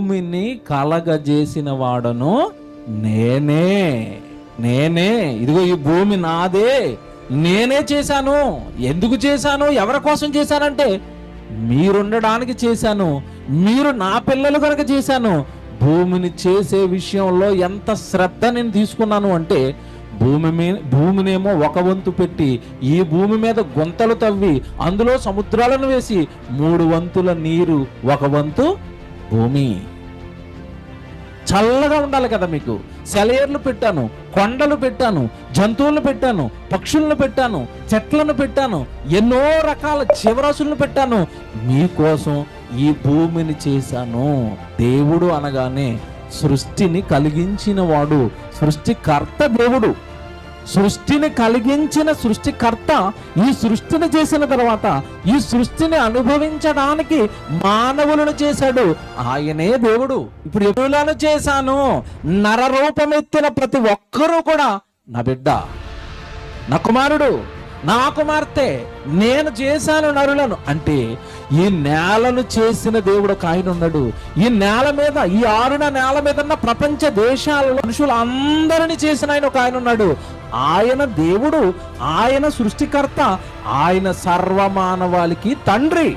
భూమిని కలగజేసిన వాడను నేనే నేనే. ఇదిగో ఈ భూమి నాదే. నేనే చేశాను. ఎందుకు చేశాను? ఎవరి కోసం చేశానంటే మీరుండడానికి చేశాను. మీరు నా పిల్లలు కనుక చేశాను. భూమిని చేసే విషయంలో ఎంత శ్రద్ధ నేను తీసుకున్నాను అంటే భూమి మీ భూమినేమో ఒక వంతు పెట్టి ఈ భూమి మీద గుంతలు తవ్వి అందులో సముద్రాలను వేసి మూడు వంతుల నీరు ఒక వంతు భూమి. చల్లగా ఉండాలి కదా మీకు. సెలయర్లు పెట్టాను కొండలు పెట్టాను జంతువులను పెట్టాను పక్షులను పెట్టాను చెట్లను పెట్టాను ఎన్నో రకాల జీవరాశులను పెట్టాను. మీకోసం ఈ భూమిని చేశాను. దేవుడు అనగానే సృష్టిని కలిగించిన వాడు సృష్టికర్త దేవుడు. సృష్టిని కలిగించిన సృష్టికర్త ఈ సృష్టిని చేసిన తర్వాత ఈ సృష్టిని అనుభవించడానికి మానవులను చేశాడు. ఆయనే దేవుడు. ఇప్పుడు ఎరువులను చేశాను. నరరూపమెత్తిన ప్రతి ఒక్కరూ కూడా నా బిడ్డ నా కుమారుడు నా కుమార్తె నేను చేశాను నరులను అంటే ఈ నేలను చేసిన దేవుడు ఒక ఆయన ఉన్నాడు. ఈ నేల మీద ఈ ఆరున నేల మీద ఉన్న ప్రపంచ దేశాలలో మనుషులు అందరిని చేసిన ఆయన ఒక ఆయన ఉన్నాడు. ఆయన దేవుడు ఆయన సృష్టికర్త ఆయన సర్వమానవాళికి తండ్రి.